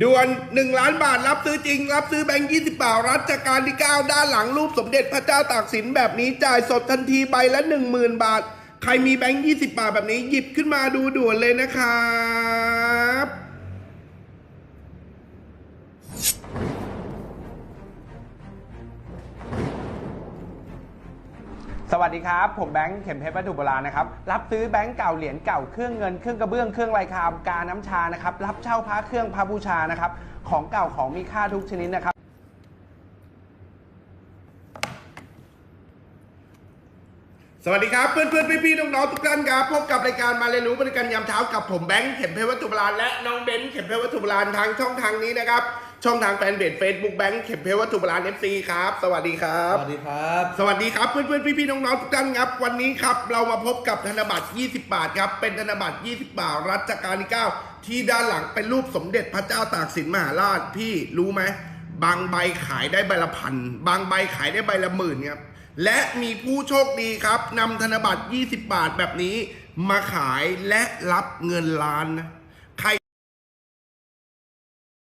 ด่วน1ล้านบาทรับซื้อจริง รับซื้อแบงค์ยี่สิบบาทรัชกาลที่ 9 ด้านหลังรูปสมเด็จพระเจ้าตากสินแบบนี้จ่ายสดทันทีใบละ 10,000 บาท ใครมีแบงค์ยี่สิบบาทแบบนี้หยิบขึ้นมาดูด่วนเลยนะครับ สวัสดีครับ ผมแบงค์เข็มเพชรวัตถุโบราณนะครับ รับซื้อแบงค์เก่าเหรียญเก่าเครื่องเงินเครื่องกระเบื้องเครื่องลายคามกาน้ำชานะครับ รับเช่าพระเครื่องพระบูชานะครับ ของเก่าของมีค่าทุกชนิดนะครับ สวัสดีครับเพื่อนเพื่อนพี่พี่ๆน้องๆทุกท่านครับพบกับรายการมาเรียนรู้บริการยามเช้ากับผมแบงค์เข็มเพชรวัตถุโบราณและน้องเบนซ์เข็มเพชรวัตถุโบราณทางช่องทางนี้นะครับ ช่องทางแฟนเพจเฟซบุ๊กแบงค์เข็มเพชรวัตถุโบราณเอฟซีครับ สวัสดีครับ สวัสดีครับ สวัสดีครับเพื่อนเพื่อนพี่พี่ๆ น้องๆ ทุกท่านครับ วันนี้ครับ เรามาพบกับธนบัตร 20 บาทครับ เป็นธนบัตร 20 บาท รัชกาลที่ 9 ที่ด้านหลังเป็นรูปสมเด็จพระเจ้าตากสินมหาราชพี่รู้ไหมบางใบขายได้ใบละพันบางใบขายได้ใบละหมื่นครับและมีผู้โชคดีครับนำธนบัตร 20 บาทแบบนี้ มาขายและรับเงินล้านนะ